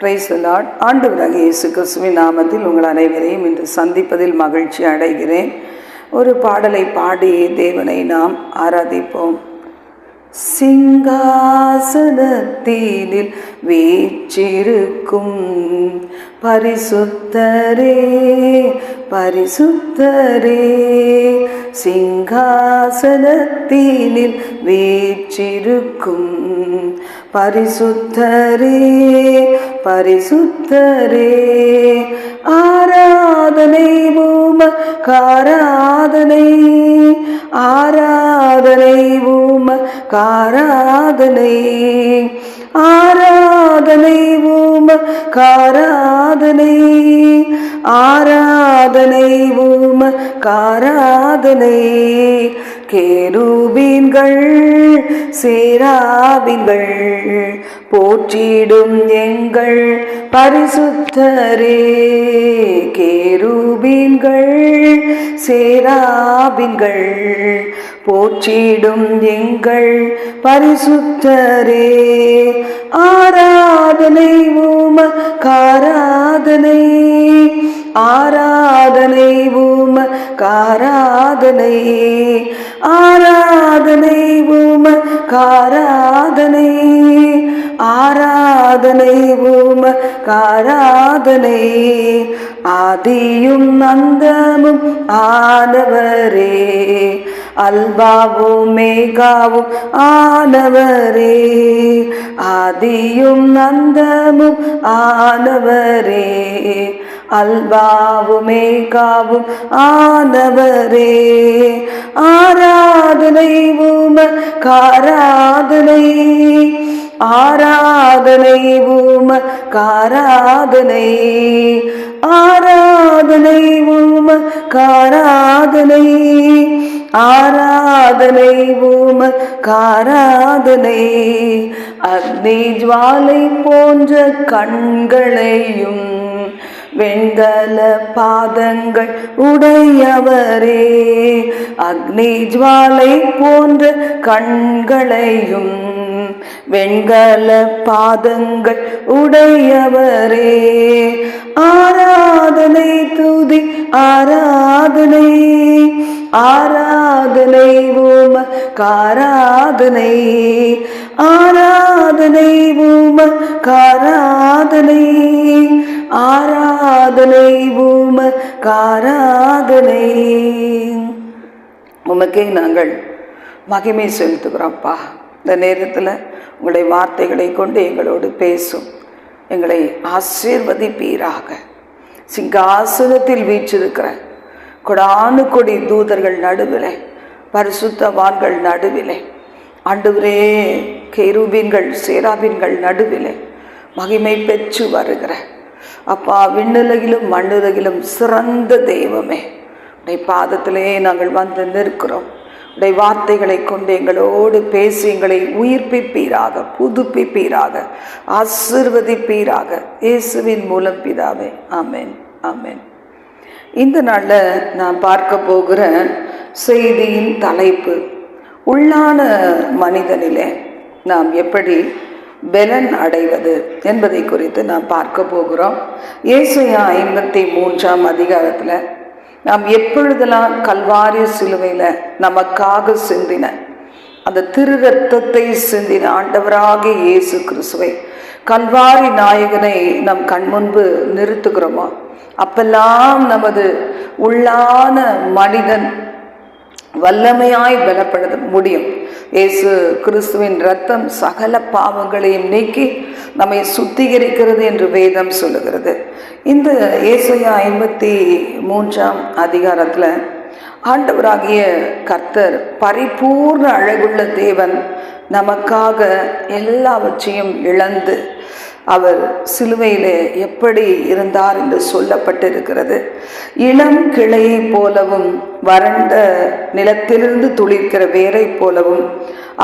Price Lord ஆண்டவராக இயேசு கிறிஸ்துவின் நாமத்தில் உங்கள் அனைவரையும் இன்று சந்திப்பதில் மகிழ்ச்சி அடைகிறேன். ஒரு பாடலை பாடி தேவனை நாம் ஆராதிப்போம். சிங்காசனத்தீனில் வீச்சிருக்கும் பரிசுத்தரே பரிசுத்தரே. சிங்காசனத்தீனில் வீற்றிருக்கும் பரிசுத்தரே பரிசுத்தரே. ஆராதனை பூம காராதனை ஆராதனை பூம காராதனை ஆராதனை பூம காராதனை ஆராதனை ஊம காராதனை. கேரூபீன்கள் சேராபின்கள் போற்றிடும் எங்கள் பரிசுத்தரே. கேரூபீன்கள் சேராபின்கள் போற்றிடும் எங்கள் பரிசுத்தரே. ஆராதனை பூம காராதனை. ஆராதனை பூம காராதனை. ஆராதனை பூம காராதனை. ஆராதனை பூம காராதனை. ஆதியும் நந்தமும் ஆனவரே. அல்பாவும் மேகாவும் ஆனவரே. ஆதியும் நந்தமும் ஆனவரே. அல்வாவுமே காவும் ஆனவரே. ஆராதனை பூம காராதனை ஆராதனை பூம காராதனை ஆராதனை பூம காராதனை ஆராதனை ஊம காராதனை அக்னி ஜுவாலை போன்ற கண்களையும் வெண்கல பாதங்கள் உடையவரே. அக்னி ஜுவாலை போன்ற கண்களையும் வெண்கல பாதங்கள் உடையவரே. ஆராதனை துதி ஆராதனை ஆராதனை ஓம காராதனை. ஆராதனை ஓம காராதனை. ஆராதனை பூம காராதனை. உமக்கே நாங்கள் மகிமை செலுத்துகிறோம்ப்பா இந்த நேரத்தில் உங்களுடைய வார்த்தைகளை கொண்டு எங்களோடு பேசும். எங்களை ஆசீர்வதிப்பீராக. சிங்காசனத்தில் வீச்சிருக்கிற கொடானு கொடி தூதர்கள் நடுவில் பரிசுத்தவான்கள் நடுவில் ஆண்டவரே கேருபீன்கள் சேராபீன்கள் நடுவில் மகிமை பெற்று வருகிற அப்பா விண்ணுலகிலும் மண்ணுலகிலும் சிறந்த தெய்வமே. உடைய பாதத்திலே நாங்கள் வந்து நிற்கிறோம். உடைய வார்த்தைகளை கொண்டு எங்களோடு பேசி எங்களை உயிர்ப்பிப்பீராக புதுப்பிப்பீராக ஆசிர்வதிப்பீராக. இயேசுவின் மூலம் பிதாவே. ஆமேன். ஆமேன். இந்த நாளில் நான் பார்க்க போகிற செய்தியின் தலைப்பு உள்ளான மனிதனிலே நாம் எப்படி பெலன் அடைவது என்பதை குறித்து நாம் பார்க்க போகிறோம். ஏசையா ஐம்பத்தி மூன்றாம் அதிகாரத்தில் நாம் எப்பொழுதெல்லாம் கல்வாரிய சிலுவையில் நமக்காக சிந்தின அந்த திரு ரத்தத்தை சிந்தின ஆண்டவராக இயேசு கிறிஸ்துவை கல்வாரி நாயகனை நம் கண்முன்பு நிறுத்துகிறோமோ? அப்பெல்லாம் நமது உள்ளான மனிதன் வல்லமையாய் பலப்பட முடியும். இயேசு கிறிஸ்துவின் ரத்தம் சகல பாவங்களையும் நீக்கி நம்மை சுத்திகரிக்கிறது என்று வேதம் சொல்லுகிறது. இந்த ஏசையா ஐம்பத்தி மூன்றாம் அதிகாரத்தில் ஆண்டவராகிய கர்த்தர் பரிபூர்ண அழகுள்ள தேவன் நமக்காக எல்லாவற்றையும் இழந்து அவர் சிலுவையிலே எப்படி இருந்தார் என்று சொல்லப்பட்டிருக்கிறது. இளம் கிளையை போலவும் வறண்ட நிலத்திலிருந்து துளிர்க்கிற வேரை போலவும்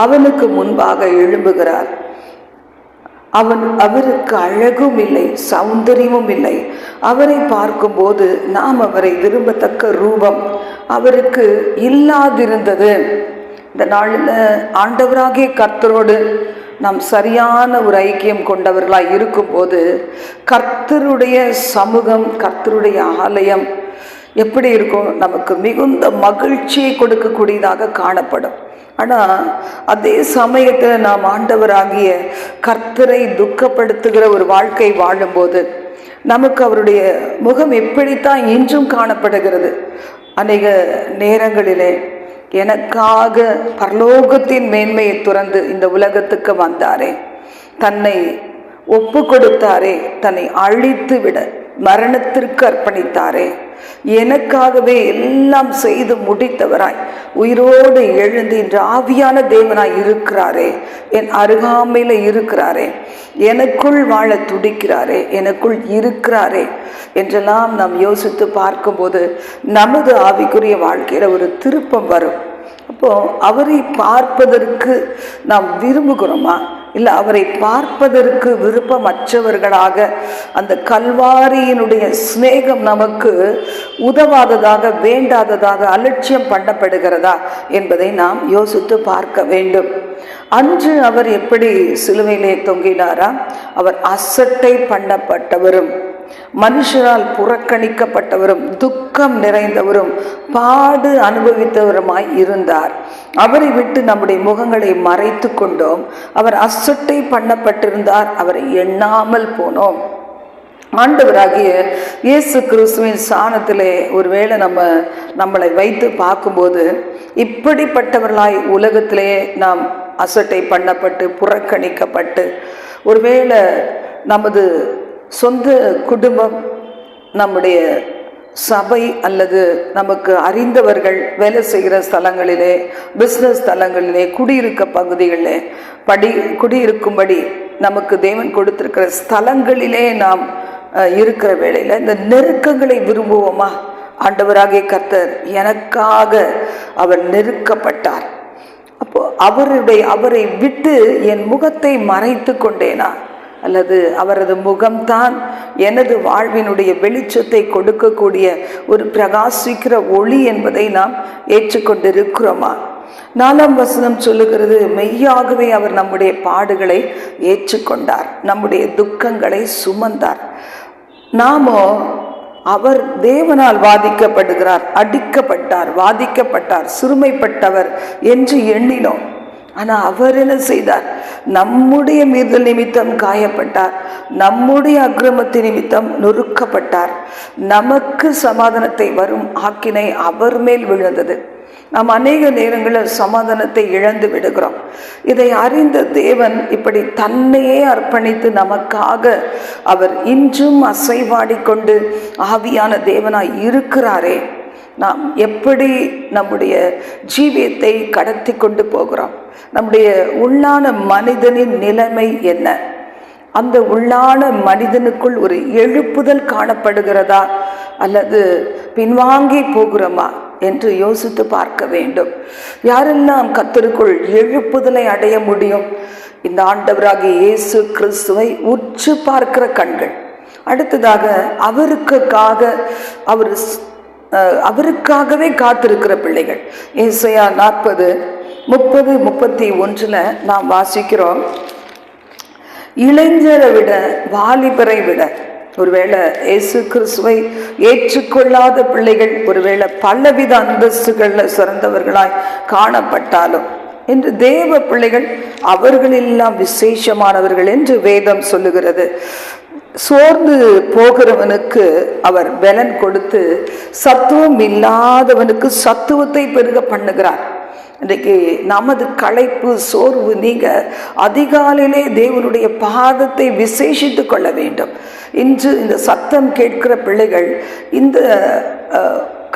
அவனுக்கு முன்பாக எழும்புகிறார். அவன் அவருக்கு அழகும் இல்லை சௌந்தரியமும் இல்லை. அவரை பார்க்கும்போது நாம் அவரை விரும்பத்தக்க ரூபம் அவருக்கு இல்லாதிருந்தது. இந்த நாளில் ஆண்டவராகிய கர்த்தரோடு நாம் சரியான ஒரு ஐக்கியம் கொண்டவர்களாக இருக்கும்போது கர்த்தருடைய சமூகம் கர்த்தருடைய ஆலயம் எப்படி இருக்கும்? நமக்கு மிகுந்த மகிழ்ச்சியை கொடுக்கக்கூடியதாக காணப்படும். ஆனால் அதே சமயத்தில் நாம் ஆண்டவராகிய கர்த்தரை துக்கப்படுத்துகிற ஒரு வாழ்க்கை வாழும்போது நமக்கு அவருடைய முகம் எப்படித்தான் இன்றும் காணப்படுகிறது? அநேக நேரங்களிலே எனக்காக பரலோகத்தின் மேன்மையை துறந்து இந்த உலகத்துக்கு வந்தாரே. தன்னை ஒப்பு கொடுத்தாரே தன்னை அழித்து விட மரணத்திற்கு அர்ப்பணித்தாரே. எனக்காகவே எல்லாம் செய்து முடித்தவராய். உயிரோடு எழுந்து இன்று ஆவியான தேவனாய் இருக்கிறாரே. என் அருகாமையில் இருக்கிறாரே. எனக்குள் வாழ துடிக்கிறாரே. எனக்குள் இருக்கிறாரே என்றெல்லாம் நாம் யோசித்து பார்க்கும்போது நமது ஆவிக்குரிய வாழ்க்கையில் ஒரு திருப்பம் வரும். அப்போ அவரை பார்ப்பதற்கு நாம் விரும்புகிறோமா? இல்லை அவரை பார்ப்பதற்கு விருப்பமற்றவர்களாக அந்த கல்வாரியினுடைய சிநேகம் நமக்கு உதவாததாக வேண்டாததாக அலட்சியம் பண்ணப்படுகிறதா என்பதை நாம் யோசித்து பார்க்க வேண்டும். அன்று அவர் எப்படி சிலுவையிலே தொங்கினாரா? அவர் அசட்டை பண்ணப்பட்டவரும். மனுஷரால் புறக்கணிக்கப்பட்டவரும் துக்கம் நிறைந்தவரும் பாடு அனுபவித்தவருமாய் இருந்தார். அவரை விட்டு நம்முடைய முகங்களை மறைத்து கொண்டோம். அவர் அசட்டை பண்ணப்பட்டிருந்தார். அவரை எண்ணாமல் போனோம். ஆண்டவராகிய இயேசு கிறிஸ்துவின் சாணத்திலே ஒருவேளை நம்ம நம்மளை வைத்து பார்க்கும்போது இப்படிப்பட்டவர்களாய் உலகத்திலே நாம் அசட்டை பண்ணப்பட்டு புறக்கணிக்கப்பட்டு ஒருவேளை நமது சொந்த குடும்பம் நம்முடைய சபை அல்லது நமக்கு அறிந்தவர்கள் வேலை செய்கிற ஸ்தலங்களிலே பிஸ்னஸ் ஸ்தலங்களிலே குடியிருக்க பகுதிகளிலே படி குடியிருக்கும்படி நமக்கு தேவன் கொடுத்திருக்கிற ஸ்தலங்களிலே நாம் இருக்கிற வேளையில் இந்த நெருக்கங்களை விரும்புவோமா? ஆண்டவராகிய கர்த்தர் எனக்காக அவர் நெருக்கப்பட்டார். அப்போ அவருடைய அவரை விட்டு என் முகத்தை மறைத்து கொண்டேனா அல்லது அவரது முகம்தான் எனது வாழ்வினுடைய வெளிச்சத்தை கொடுக்கக்கூடிய ஒரு பிரகாசிக்கிற ஒளி என்பதை நாம் ஏற்றுக்கொண்டிருக்கிறோமா? நாலாம் வசனம் சொல்லுகிறது மெய்யாகவே அவர் நம்முடைய பாடுகளை ஏற்றுக்கொண்டார் நம்முடைய துக்கங்களை சுமந்தார். நாமோ அவர் தேவனால் வாதிக்கப்படுகிறார் அடிக்கப்பட்டார் வாதிக்கப்பட்டார் சிறுமைப்பட்டவர் என்று எண்ணினோம். ஆனால் அவர் என்ன செய்தார்? நம்முடைய மீறுதல் நிமித்தம் காயப்பட்டார். நம்முடைய அக்கிரமத்தின் நிமித்தம் நொறுக்கப்பட்டார். நமக்கு சமாதானத்தை வரும் ஆக்கினை அவர் மேல் விழுந்தது. நாம் அநேக நேரங்களில் சமாதானத்தை இழந்து விடுகிறோம். இதை அறிந்த தேவன் இப்படி தன்னையே அர்ப்பணித்து நமக்காக அவர் இன்றும் அசைவாடிக்கொண்டு ஆவியான தேவனாய் இருக்கிறாரே. நாம் எப்படி நம்முடைய ஜீவியத்தை கடத்தி கொண்டு போகிறோம்? நம்முடைய உள்ளான மனிதனின் நிலைமை என்ன? அந்த உள்ளான மனிதனுக்குள் ஒரு எழுப்புதல் காணப்படுகிறதா? அல்லது பின்வாங்கி போகிறோமா? என்று யோசித்து பார்க்க வேண்டும். யாரெல்லாம் கத்தருக்குள் எழுப்புதலை அடைய முடியும்? இந்த ஆண்டவராகிய இயேசு கிறிஸ்துவை உற்று பார்க்கிற கண்கள். அடுத்ததாக அவருக்காக அவர் அவருக்காகவே காத்திருக்கிற பிள்ளைகள். இசையா நாற்பது முப்பது முப்பத்தி ஒன்றில் நாம் வாசிக்கிறோம். இளைஞரை விட வாலிபரை விட ஒருவேளை இயேசு கிறிஸ்துவை ஏற்றுக்கொள்ளாத பிள்ளைகள் ஒருவேளை பலவித அந்தஸ்துகளில் சிறந்தவர்களாய் காணப்பட்டாலும் என்று தேவ பிள்ளைகள் அவர்களெல்லாம் விசேஷமானவர்கள் என்று வேதம் சொல்லுகிறது. சோர்ந்து போகிறவனுக்கு அவர் பலன் கொடுத்து சத்துவம் இல்லாதவனுக்கு சத்துவத்தை பெருக பண்ணுகிறார். இன்றைக்கு நமது களைப்பு சோர்வு நீங்க அதிகாலையிலே தேவனுடைய பாதத்தை விசேஷித்து கொள்ள வேண்டும். இன்று இந்த சத்தம் கேட்கிற பிள்ளைகள் இந்த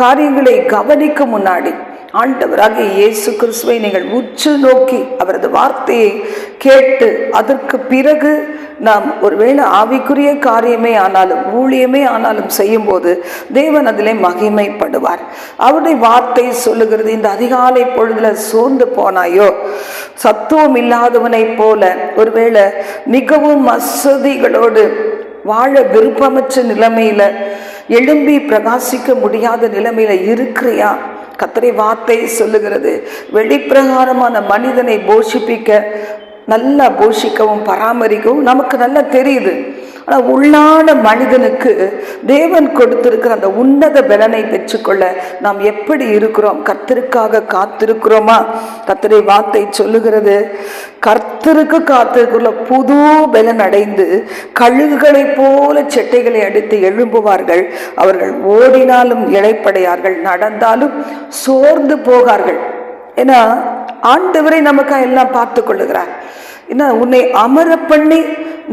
காரியங்களை கவனிக்க முன்னாடி ஆண்டவராக இயேசு கிறிஸ்துவை நீங்கள் உற்று நோக்கி அவரது வார்த்தையை கேட்டு அதற்கு பிறகு நாம் ஒருவேளை ஆவிக்குரிய காரியமே ஆனாலும் ஊழியமே ஆனாலும் செய்யும்போது தேவன் அதிலே மகிமைப்படுவார். அவருடைய வார்த்தை சொல்லுகிறது இந்த அதிகாலை பொழுதுல சோர்ந்து போனாயோ? சத்துவம் இல்லாதவனைப் போல ஒருவேளை மிகவும் அசதிகளோடு வாழ விருப்பமற்ற நிலைமையில எழும்பி பிரகாசிக்க முடியாத நிலைமையில இருக்கிறியா? கத்திரை வார்த்தை சொல்லுகிறது. வெளிப்பிரகாரமான மனிதனை போஷிப்பிக்க நல்லா போஷிக்கவும் பராமரிக்கவும் நமக்கு நல்லா தெரியுது. ஆனால் உள்ளான மனிதனுக்கு தேவன் கொடுத்திருக்கிற அந்த உன்னத பலனை பெற்றுக்கொள்ள நாம் எப்படி இருக்கிறோம்? கர்த்தருக்காக காத்திருக்கிறோமா? கர்த்தரை வார்த்தை சொல்லுகிறது கர்த்தருக்கு காத்திருக்குள்ள புது பலன் அடைந்து கழுகுகளைப் போல செட்டைகளை அடித்து எழும்புவார்கள். அவர்கள் ஓடினாலும் இழைப்படையார்கள் நடந்தாலும் சோர்ந்து போகார்கள். ஏன்னா ஆண்டவரை நமக்கு எல்லாம் பார்த்து கொள்ளுகிறார் என்ன உன்னை அமர பண்ணி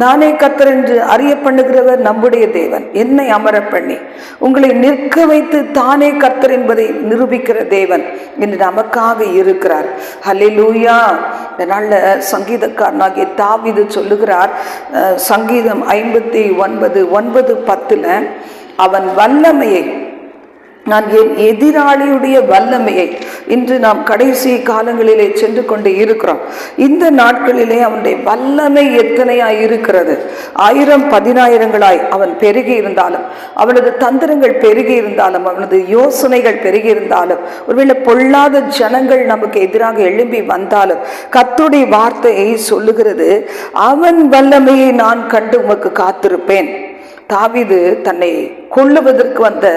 நானே கத்தர் என்று அறிய பண்ணுகிறவர் நம்முடைய தேவன். என்னை அமர பண்ணி உங்களை நிற்க வைத்து தானே கத்தர் என்பதை நிரூபிக்கிற தேவன் என்று நமக்காக இருக்கிறார். ஹலிலூயா இந்த நாளில் சங்கீதக்காரனாகிய தாவிது சொல்லுகிறார் சங்கீதம் ஐம்பத்தி ஒன்பது ஒன்பது பத்தில் அவன் வல்லமையை நான் என் எதிராளியுடைய வல்லமையை இன்று நாம் கடைசி காலங்களிலே சென்று கொண்டு இருக்கிறோம். இந்த நாட்களிலே அவனுடைய வல்லமை எத்தனையாய் இருக்கிறது? ஆயிரம் பதினாயிரங்களாய் அவன் பெருகி இருந்தாலும் அவனது தந்திரங்கள் பெருகி இருந்தாலும் அவனது யோசனைகள் பெருகி இருந்தாலும் ஒருவேளை பொல்லாத ஜனங்கள் நமக்கு எதிராக எழும்பி வந்தாலும் கத்துடைய வார்த்தையை சொல்லுகிறது அவன் வல்லமையை நான் கண்டு உமக்கு காத்திருப்பேன். தாவிது தன்னை கொள்ளுவதற்கு வந்த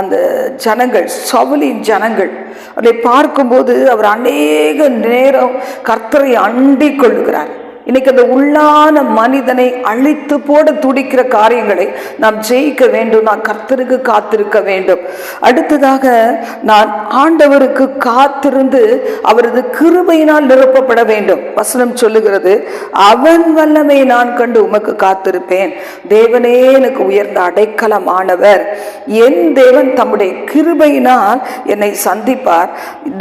அந்த ஜனங்கள் சவுலின் ஜனங்கள் அதை பார்க்கும்போது அவர் அநேக நேரம் கர்த்தரை அண்டிக் கொள்ளுகிறார். இன்னைக்கு அந்த உள்ளான மனிதனை அழித்து போட துடிக்கிற காரியங்களை நாம் ஜெயிக்க வேண்டும் நான் கர்த்தருக்கு காத்திருக்க வேண்டும். அடுத்ததாக நான் ஆண்டவருக்கு காத்திருந்து அவரது கிருபையினால் நிரப்பப்பட வேண்டும். வசனம் சொல்லுகிறது அவன் வல்லமை நான் கண்டு உமக்கு காத்திருப்பேன். தேவனே எனக்கு உயர்ந்த அடைக்கலமானவர். என் தேவன் தம்முடைய கிருபையினால் என்னை சந்திப்பார்.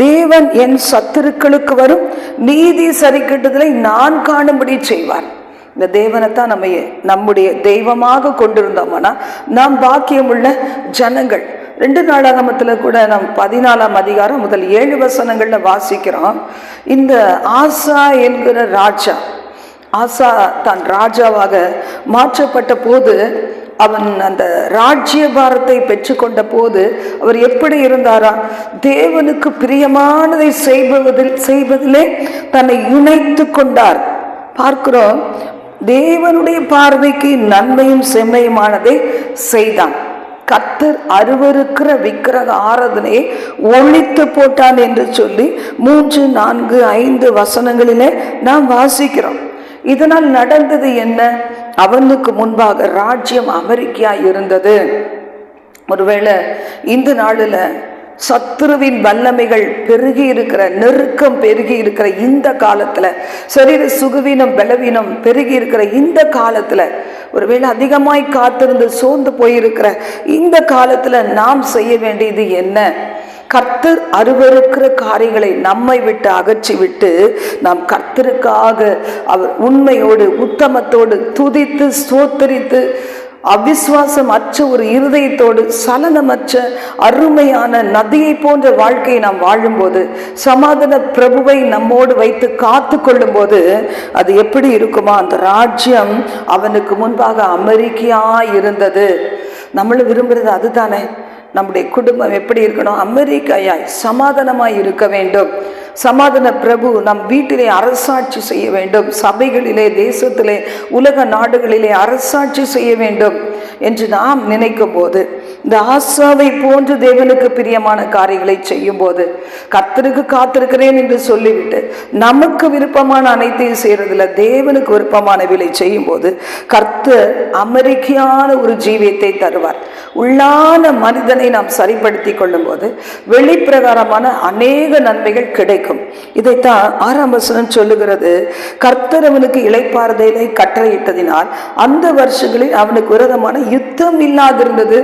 தேவன் என் சத்துருக்களுக்கு வரும். நீதி சரி சரிக்கட்டுதலை நான் காண காணும்படி செய்வார். இந்த தேவனை தான் நம்ம நம்முடைய தெய்வமாக கொண்டிருந்தோம்னா நாம் பாக்கியமுள்ள ஜனங்கள். ரெண்டு நாளாகமத்தில் கூட நாம் பதினாலாம் அதிகாரம் முதல் ஏழு வசனங்களில் வாசிக்கிறோம். இந்த ஆசா என்கிற ராஜா ஆசா தான் ராஜாவாக மாற்றப்பட்ட போது அவன் அந்த ராஜ்ய பாரத்தை பெற்றுக்கொண்ட போது அவர் எப்படி இருந்தாரா? தேவனுக்கு பிரியமானதை செய்வதில் செய்வதிலே தன்னை இணைத்து கொண்டார். பார்க்கிறோம். தேவனுடைய பார்வைக்கு நன்மையும் செம்மையுமானதை செய்தான். கத்தர் அருவருக்கிற விக்கிரக ஆராதனையை ஒழித்து போட்டான் என்று சொல்லி மூன்று நான்கு ஐந்து வசனங்களிலே நாம் வாசிக்கிறோம். இதனால் நடந்தது என்ன? அவனுக்கு முன்பாக ராஜ்யம் அமெரிக்கா இருந்தது. ஒருவேளை இந்த நாளில் சத்துருவின் வல்லமைகள் பெருகி இருக்கிற நெருக்கம் பெருகி இருக்கிற இந்த காலத்துல சரீர சுகுவீனம் பலவீனம் பெருகி இருக்கிற இந்த காலத்துல ஒருவேளை அதிகமாய் காத்திருந்து சோர்ந்து போயிருக்கிற இந்த காலத்துல நாம் செய்ய வேண்டியது என்ன? கர்த்தர் அருவருக்கிற காரியங்களை நம்மை விட்டு அகற்றி விட்டு நாம் கர்த்தருக்காக அவர் உண்மையோடு உத்தமத்தோடு துதித்து ஸ்தோத்தரித்து அவிஸ்வாசம் அற்ற ஒரு இருதயத்தோடு சலனமற்ற அருமையான நதியை போன்ற வாழ்க்கையை நாம் வாழும்போது சமாதான பிரபுவை நம்மோடு வைத்து காத்து கொள்ளும்போது அது எப்படி இருக்குமா? அந்த ராஜ்யம் அவனுக்கு முன்பாக அமெரிக்கையா இருந்தது நம்மளும் விரும்புறது அதுதானே. நம்முடைய குடும்பம் எப்படி இருக்கணும்? அமெரிக்கையாய் சமாதானமாய் இருக்க வேண்டும். சமாதான பிரபு நம் வீட்டிலே அரசாட்சி செய்ய வேண்டும். சபைகளிலே தேசத்திலே உலக நாடுகளிலே அரசாட்சி செய்ய வேண்டும். என்று நாம் நினைக்கும் போது இந்த ஆசாவை போன்று தேவனுக்கு பிரியமான காரியங்களை செய்யும் போது கர்த்தருக்கு காத்திருக்கிறேன் என்று சொல்லிவிட்டு நமக்கு விருப்பமான அனைத்தையும் செய்யறதுல தேவனுக்கு விருப்பமான விலை செய்யும் போது கர்த்தர் அமெரிக்கையான ஒரு ஜீவியத்தை தருவார். உள்ளான மனிதனை நாம் சரிப்படுத்தி கொள்ளும் போது வெளிப்பிரகாரமான அநேக நன்மைகள் கிடைக்கும். இதைத்தான் ஆறாம் வசனம் சொல்லுகிறது கர்த்தர் அவனுக்கு இளைப்பாறுதலை கட்டளையிட்டதினால் அந்த வருஷங்களில் அவனுக்கு விரதமான யுத்தம் இல்லாதிருந்தது.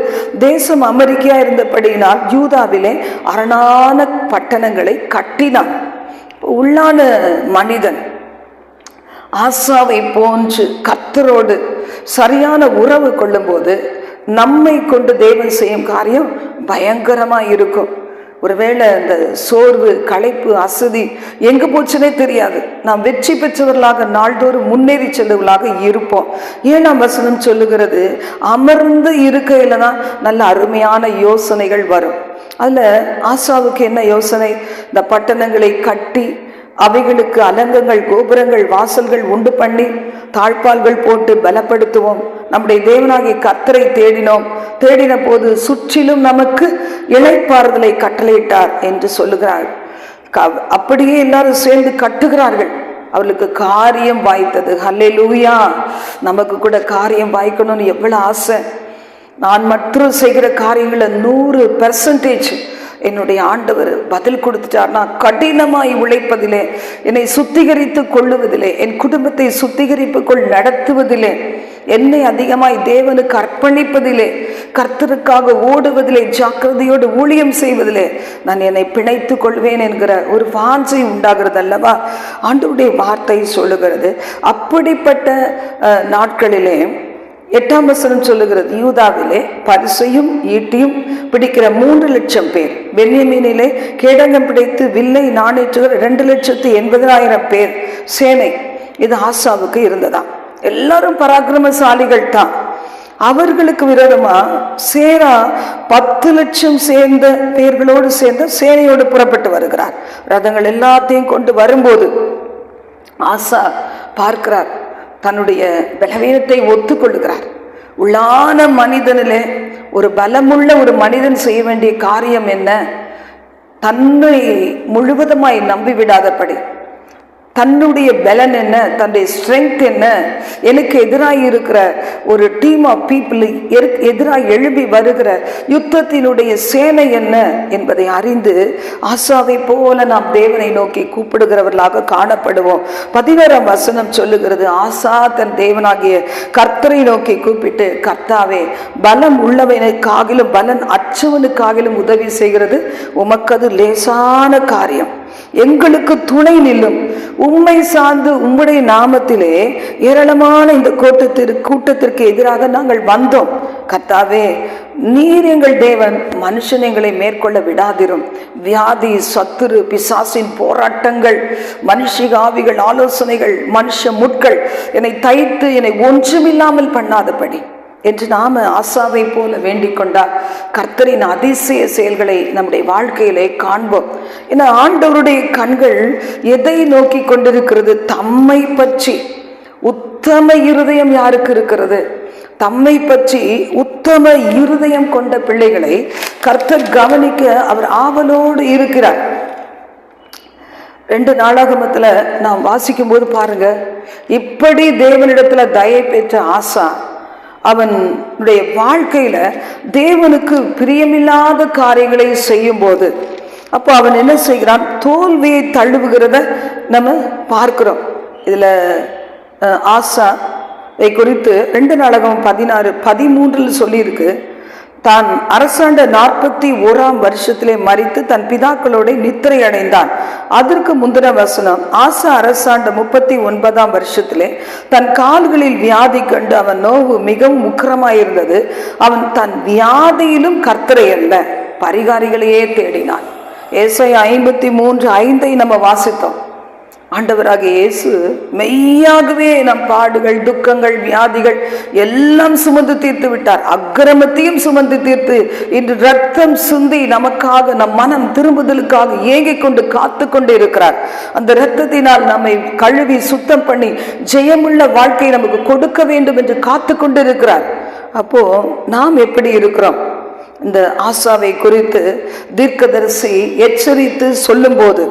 தேசம் அமெரிக்கா இருந்தபடியினால் யூதாவிலே அரணான பட்டணங்களை கட்டினான். உள்ளான மனிதன் ஆசாவை போன்று கத்தரோடு சரியான உறவு கொள்ளும்போது நம்மை கொண்டு தேவன் செய்யும் காரியம் பயங்கரமாக இருக்கும் ஒருவேளை இந்த சோர்வு களைப்பு அசதி எங்கே போச்சுனே தெரியாது. நாம் வெற்றி பெற்றவர்களாக நாள்தோறும் முன்னேறி செல்லவர்களாக இருப்போம். ஏழாம் வசனம் சொல்லுகிறது? அமர்ந்து இருக்கையில் தான் நல்ல அருமையான யோசனைகள் வரும். அதில் ஆசாவுக்கு என்ன யோசனை? இந்த பட்டணங்களை கட்டி அவைகளுக்கு அலங்கங்கள் கோபுரங்கள் வாசல்கள் உண்டு பண்ணி தாழ்பால்கள் போட்டு பலப்படுத்துவோம். நம்முடைய தேவனாகிய கத்தரை தேடினோம். தேடின போது சுற்றிலும் நமக்கு இழைப்பாறுதலை கட்டளையிட்டார் என்று சொல்லுகிறார். அப்படியே எல்லாரும் சேர்ந்து கட்டுகிறார்கள். அவளுக்கு காரியம் வாய்த்தது. ஹல்லே லூயா நமக்கு கூட காரியம் வாய்க்கணும்னு எவ்வளவு ஆசை. நான் மற்றும் செய்கிற காரியங்களை நூறு பெர்சன்டேஜ் என்னுடைய ஆண்டவர் பதில் கொடுத்துட்டார்னா கடினமாய் உழைப்பதிலே என்னை சுத்திகரித்து கொள்ளுவதிலே என் குடும்பத்தை சுத்திகரிப்புக்குள் நடத்துவதிலே என்னை அதிகமாய் தேவனுக்கு அர்ப்பணிப்பதிலே கர்த்தருக்காக ஓடுவதிலே ஜாக்கிரதையோடு ஊழியம் செய்வதிலே நான் என்னை பிணைத்து கொள்வேன் என்கிற ஒரு வாஞ்சை உண்டாகிறது அல்லவா? ஆண்டவருடைய வார்த்தை சொல்லுகிறது. அப்படிப்பட்ட நாட்களிலே எட்டாம் வசனம் சொல்லுகிறது யூதாவிலே பரிசையும் ஈட்டியும் பிடிக்கிற மூன்று லட்சம் பேர் பென்யமீனிலே கேடங்கம் பிடித்து வில்லை நாணேற்றுகள் ரெண்டு லட்சத்து எண்பதாயிரம் பேர் சேனை இது ஆசாவுக்கு இருந்ததா? எல்லாரும் பராக்கிரமசாலிகள் தான். அவர்களுக்கு விரோதமா சேரா பத்து லட்சம் சேர்ந்த பேர்களோடு சேர்ந்து சேனையோடு புறப்பட்டு வருகிறார். ரதங்கள் எல்லாத்தையும் கொண்டு வரும்போது ஆசா பார்க்கிறார். தன்னுடைய பலவீனத்தை ஒத்துக்கொள்ளுகிறார். உள்ளான மனிதனில் ஒரு பலமுள்ள ஒரு மனிதன் செய்ய வேண்டிய காரியம் என்ன? தன்னை முழுவதுமாய் நம்பிவிடாதபடி தன்னுடைய பலன் என்ன? தன்னுடைய ஸ்ட்ரென்த் என்ன? எனக்கு எதிராக இருக்கிற ஒரு டீம் ஆஃப் பீப்புள் எதிராக எழுப்பி வருகிற யுத்தத்தினுடைய சேனை என்ன என்பதை அறிந்து ஆசாவை போல நாம் தேவனை நோக்கி கூப்பிடுகிறவர்களாக காணப்படுவோம். பதினோராம் வசனம் சொல்லுகிறது ஆசா தன் தேவனாகிய கர்த்தரை நோக்கி கூப்பிட்டு கர்த்தாவே பலம் உள்ளவனுக்காகிலும் பலன் அச்சவனுக்காகிலும் உதவி செய்கிறது. உமக்கது லேசான காரியம். எங்களுக்கு துணை நில்லும். உண்மை சார்ந்து உம்முடைய நாமத்திலே ஏராளமான இந்த கூட்டத்திற்கு கூட்டத்திற்கு எதிராக நாங்கள் வந்தோம். கத்தாவே நீர் எங்கள் தேவன் மனுஷன் எங்களை மேற்கொள்ள விடாதிரும். வியாதி சத்துரு பிசாசின் போராட்டங்கள் மனுஷிக ஆவிகள் ஆலோசனைகள் மனுஷ முட்கள் என்னை தைத்து என்னை ஒன்றுமில்லாமல் பண்ணாதபடி. என்று நாம ஆசாவை போல வேண்டிக் கொண்டால் கர்த்தரின் அதிசய செயல்களை நம்முடைய வாழ்க்கையிலே காண்போம். ஏன்னா ஆண்டவருடைய கண்கள் எதை நோக்கி கொண்டிருக்கிறது? தம்மை பற்றி. உத்தம இருதயம் யாருக்கு இருக்கிறது? தம்மை பற்றி உத்தம இருதயம் கொண்ட பிள்ளைகளை கர்த்தர் கவனிக்க அவர் ஆவலோடு இருக்கிறார். ரெண்டு நாளாகமத்தில் நாம் வாசிக்கும் போது பாருங்க இப்படி தேவனிடத்துல தயை பெற்ற ஆசா அவனுடைய வாழ்க்கையில தேவனுக்கு பிரியமில்லாத காரியங்களை செய்யும் போது அப்போ அவன் என்ன செய்கிறான்? தோல்வியை தழுவுகிறத நம்ம பார்க்கிறோம். இதுல ஆசா இதை குறித்து ரெண்டு நாடகம் பதினாறு பதிமூன்றில் சொல்லியிருக்கு. தான் அரசாண்ட நாற்பத்தி ஓராம் வருஷத்திலே மறித்து தன் பிதாக்களோட நித்திரை அடைந்தான் அதற்கு முந்தின வசனம் ஆசா அரசாண்ட முப்பத்தி ஒன்பதாம் வருஷத்திலே தன் கால்களில் வியாதி கண்டு அவன் நோவு மிகவும் உக்கிரமாயிருந்தது. அவன் தன் வியாதியிலும் கர்த்தரை அல்ல பரிகாரிகளையே தேடினான். ஏசை ஐம்பத்தி மூன்று ஐந்தை நம்ம வாசித்தோம். ஆண்டவராக இயேசு மெய்யாகவே நம் பாடுகள் துக்கங்கள் வியாதிகள் எல்லாம் சுமந்து தீர்த்து விட்டார். அக்கிரமத்தையும் சுமந்து தீர்த்து இன்று ரத்தம் சுந்தி நமக்காக நம் மனம் திரும்புதலுக்காக ஏங்கிக் கொண்டு காத்து கொண்டு இருக்கிறார். அந்த இரத்தத்தினால் நம்மை கழுவி சுத்தம் பண்ணி ஜெயமுள்ள வாழ்க்கையை நமக்கு கொடுக்க வேண்டும் என்று காத்து கொண்டு இருக்கிறார் அப்போ நாம் எப்படி இருக்கிறோம்? இந்த ஆசாவை குறித்து தீர்க்கதரிசி எச்சரித்து சொல்லும்போது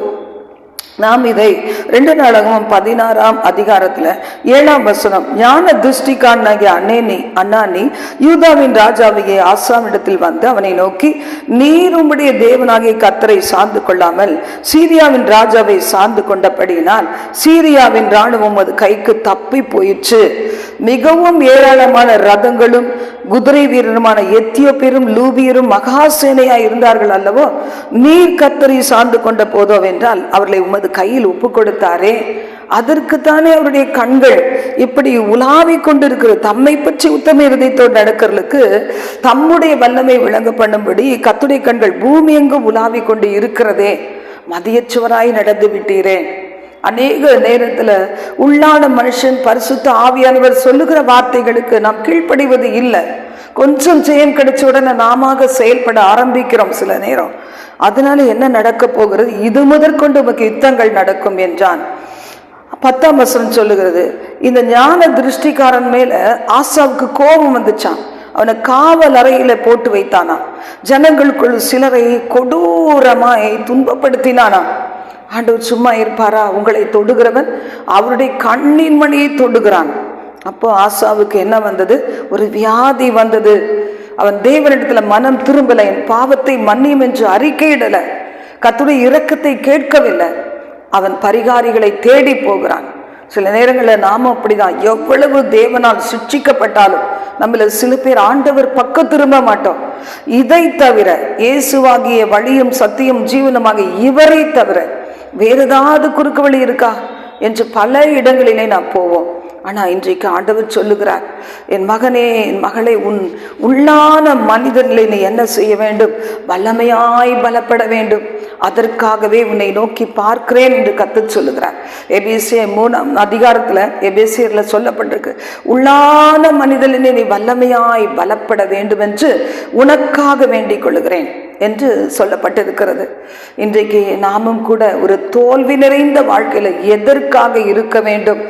நாம் இதை ரெண்டு நாடகமும் பதினாறாம் அதிகாரத்துல ஏழாம் வசனம் ஞான திருஷ்டிக்காரனாகிய அன்னேனி அண்ணானி யூதாவின் ராஜாவிய ஆசாமிடத்தில் வந்து அவனை நோக்கி நீர் உம்முடைய தேவனாகிய கத்தரை சார்ந்து கொள்ளாமல் சீரியாவின் ராஜாவை சார்ந்து கொண்டபடியினால் சீரியாவின் இராணுவம் அது கைக்கு தப்பி போயிற்று. மிகவும் ஏராளமான ரதங்களும் குதிரை வீரருமான எத்தியோப்பியரும் லூபியரும் மகாசேனையாய் இருந்தார்கள் அல்லவோ? நீர் கத்தரை சார்ந்து கொண்ட போதோவென்றால் அவர்களை உமது கையில் ஒப்பு கொடுத்தாரே. அதற்குத்தானே அவருடைய கண்கள் இப்படி உலாவி கொண்டிருக்கிறது தம்மை பற்றி உத்தம இருதயத்தோடு நடக்கிறதுக்கு தம்முடைய வல்லமை விளங்க பண்ணும்படி கத்துடைய கண்கள் பூமி எங்கும் உலாவி கொண்டு இருக்கிறதே. மதியச்சுவராய் நடந்து விட்டீரேன் அநேக நேரத்தில் உள்ளான மனுஷன் பரிசுத்த ஆவியானவர் சொல்லுகிற வார்த்தைகளுக்கு நாம் கீழ்ப்படிவது இல்லை. கொஞ்சம் ஜெயம் கிடைச்ச உடனே நாம செயல்பட ஆரம்பிக்கிறோம் சில நேரம். அதனால என்ன நடக்க போகிறது? இது முதற்கொண்டு உமக்கு யுத்தங்கள் நடக்கும் என்றான். பத்தாம் வசனம் சொல்லுகிறது இந்த ஞான திருஷ்டிக்காரன் மேல ஆசாவுக்கு கோபம் வந்துச்சான். அவனை காவல் அறையில போட்டு வைத்தானா ஜனங்களுக்குள் சிலரை கொடூரமாய் துன்பப்படுத்தினானா ஆண்டவர் சும்மா இருப்பாரா? உங்களை தொடுகிறவன் அவருடைய கண்ணின் மணியை தொடுகிறான். அப்போ ஆசாவுக்கு என்ன வந்தது? ஒரு வியாதி வந்தது. அவன் தேவனிடத்துல மனம் திரும்பல என் பாவத்தை மன்னியும் என்று அறிக்கையிடல. கத்துடைய இரக்கத்தை கேட்கவில்லை. அவன் பரிகாரிகளை தேடி போகிறான். சில நேரங்களில் நாம அப்படிதான். எவ்வளவு தேவனால் சிக்ஷிக்கப்பட்டாலும் நம்மள சில பேர் ஆண்டவர் பக்கம் திரும்ப மாட்டோம். இதை தவிர இயேசுவாகிய வழியும் சத்தியம் ஜீவனமாக இவரை தவிர வேறு ஏதாவது குறுக்கு வழி இருக்கா? என்று பல இடங்களிலே நாம் போவோம். ஆனால் இன்றைக்கு ஆண்டவர் சொல்லுகிறார் என் மகனே என் மகளே உன் உள்ளான மனிதனில் நீ என்ன செய்ய வேண்டும்? வல்லமையாய் பலப்பட வேண்டும். அதற்காகவே உன்னை நோக்கி பார்க்கிறேன் என்று கத்து சொல்லுகிறார். எபிசிஏ மூணாம் அதிகாரத்தில் எபிசியரில் சொல்லப்பட்டிருக்கு உள்ளான மனிதனிலே நீ வல்லமையாய் பலப்பட வேண்டும் என்று உனக்காக வேண்டிக் கொள்ளுகிறேன். என்று சொல்லப்பட்டிருக்கிறது. இன்றைக்கு நாமும் கூட ஒரு தோல்வி நிறைந்த வாழ்க்கையில் எதற்காக இருக்க வேண்டும்?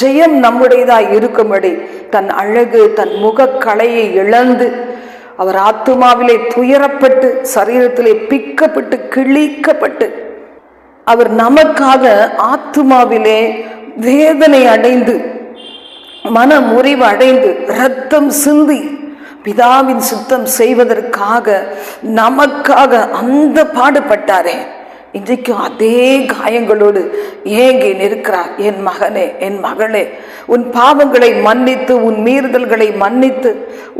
ஜெயம் நம்முடையதாய் இருக்கும்படி தன் அழகு தன் முகக்கலையை இழந்து அவர் ஆத்துமாவிலே துயரப்பட்டு சரீரத்திலே பிக்கப்பட்டு கிழிக்கப்பட்டு அவர் நமக்காக ஆத்துமாவிலே வேதனை அடைந்து மன முறிவு அடைந்து ரத்தம் சிந்தி பிதாவின் சுத்தம் செய்வதற்காக நமக்காக அந்த பாடுபட்டாரே. இன்றைக்கும் அதே காயங்களோடு ஏங்கி நிற்கிறார். என் மகனே என் மகளே உன் பாவங்களை மன்னித்து உன் மீறுதல்களை மன்னித்து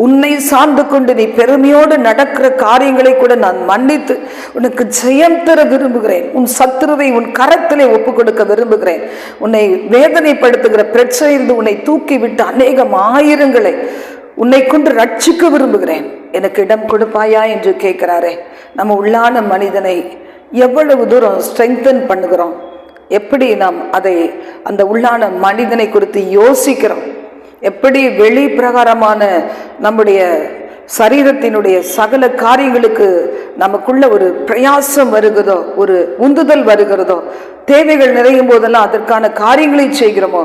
உன்னை சார்ந்து கொண்டு நீ பெருமையோடு நடக்கிற காரியங்களை கூட நான் மன்னித்து உனக்கு ஜெயம் தர விரும்புகிறேன். உன் சத்துருவை உன் கரத்திலே ஒப்பு கொடுக்க விரும்புகிறேன். உன்னை வேதனைப்படுத்துகிற பிரச்சனையிலிருந்து உன்னை தூக்கிவிட்டு அநேகம் ஆயிரங்களை உன்னை கொண்டு ரட்சிக்க விரும்புகிறேன். எனக்கு இடம் கொடுப்பாயா என்று கேட்கிறாரே. நம்ம உள்ளான மனிதனை எவ்வளவு தூரம் ஸ்ட்ரெங்தன் பண்ணுகிறோம்? எப்படி நாம் அதை அந்த உள்ளான மனிதனை குறித்து யோசிக்கிறோம்? எப்படி வெளி பிரகாரமான நம்முடைய சரீரத்தினுடைய சகல காரியங்களுக்கு நமக்குள்ள ஒரு பிரயாசம் வருகிறதோ ஒரு உந்துதல் வருகிறதோ தேவைகள் நிறையும் போதெல்லாம் அதற்கான காரியங்களை செய்கிறோமோ?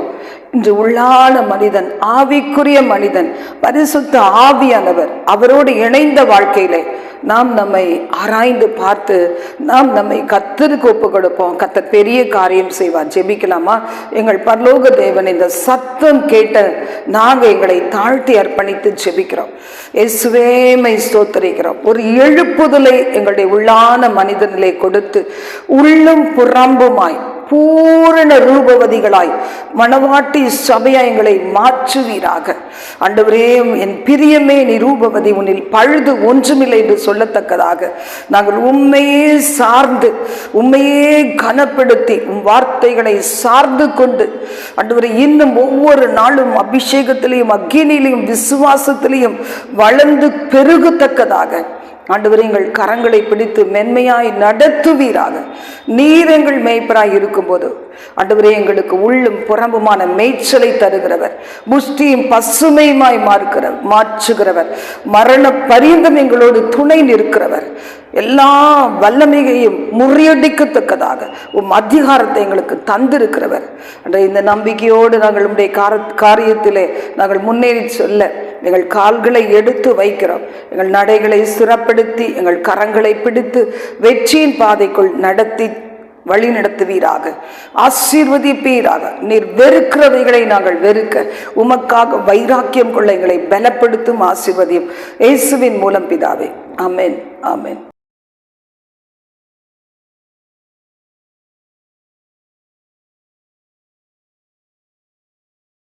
இன்று உள்ளான மனிதன் ஆவிக்குரிய மனிதன் பரிசுத்த ஆவியானவர் அவரோடு இணைந்த வாழ்க்கையிலே நாம் நம்மை ஆராய்ந்து பார்த்து நாம் நம்மை கத்தருக்கு ஒப்பு கொடுப்போம் கத்தர் பெரிய காரியம் செய்வார். ஜெபிக்கலாமா? எங்கள் பரலோக தேவன் இந்த சத்தம் கேட்ட நாங்கள் எங்களை தாழ்த்தி அர்ப்பணித்து ஜெபிக்கிறோம். இயேசுவேமை ஸ்தோத்தரிக்கிறோம் ஒரு எழுப்புதலை எங்களுடைய உள்ளான மனிதனிலே கொடுத்து உள்ளும் புறம்புமாய் பூரண ரூபவதிகளாய் மணவாட்டி சபையா எங்களை மாற்றுவீராக. ஆண்டவரே என் பிரியமே நீ ரூபவதி உன்னில் பழுது ஒன்றுமில்லை என்று சொல்லத்தக்கதாக. நாங்கள் உண்மையே சார்ந்து உண்மையே கனப்படுத்தி உன் வார்த்தைகளை சார்ந்து கொண்டு ஆண்டவரே இன்னும் ஒவ்வொரு நாளும் அபிஷேகத்திலையும் அக்கினிலையும் விசுவாசத்திலையும் வளர்ந்து பெருகத்தக்கதாக. ஆண்டவர் எங்கள் கரங்களை பிடித்து மென்மையாய் நடத்துவீராக. நீர் எங்கள் மேய்ப்பராய் இருக்கும்போது ஆண்டவரே எங்களுக்கு உள்ளும் புறம்புமான மேய்ச்சலை தருகிறவர். முஷ்டியும் பசுமையுமாய் மாறுகிற மாற்றுகிறவர். மரண பரியந்தம் எங்களோடு துணை நிற்கிறவர். எல்லா வல்லமையையும் முறியடிக்கத்தக்கதாக உம் அதிகாரத்தை எங்களுக்கு தந்திருக்கிறவர். அன்றைய இந்த நம்பிக்கையோடு நாங்கள் உடைய கார காரியத்திலே நாங்கள் முன்னேறி சொல்ல எங்கள் கால்களை எடுத்து வைக்கிறோம். எங்கள் நடைகளை சிறப்படுத்தி எங்கள் கரங்களை பிடித்து வெற்றியின் பாதைக்குள் நடத்தி வழி நடத்துவீராக. ஆசீர்வதிப்பீராக. நீர் வெறுக்கிறவைகளை நாங்கள் வெறுக்க உமக்காக வைராக்கியம் கொள்ள எங்களை பலப்படுத்தும் ஆசீர்வதியும். இயேசுவின் மூலம் பிதாவே. அமேன் ஆமேன்.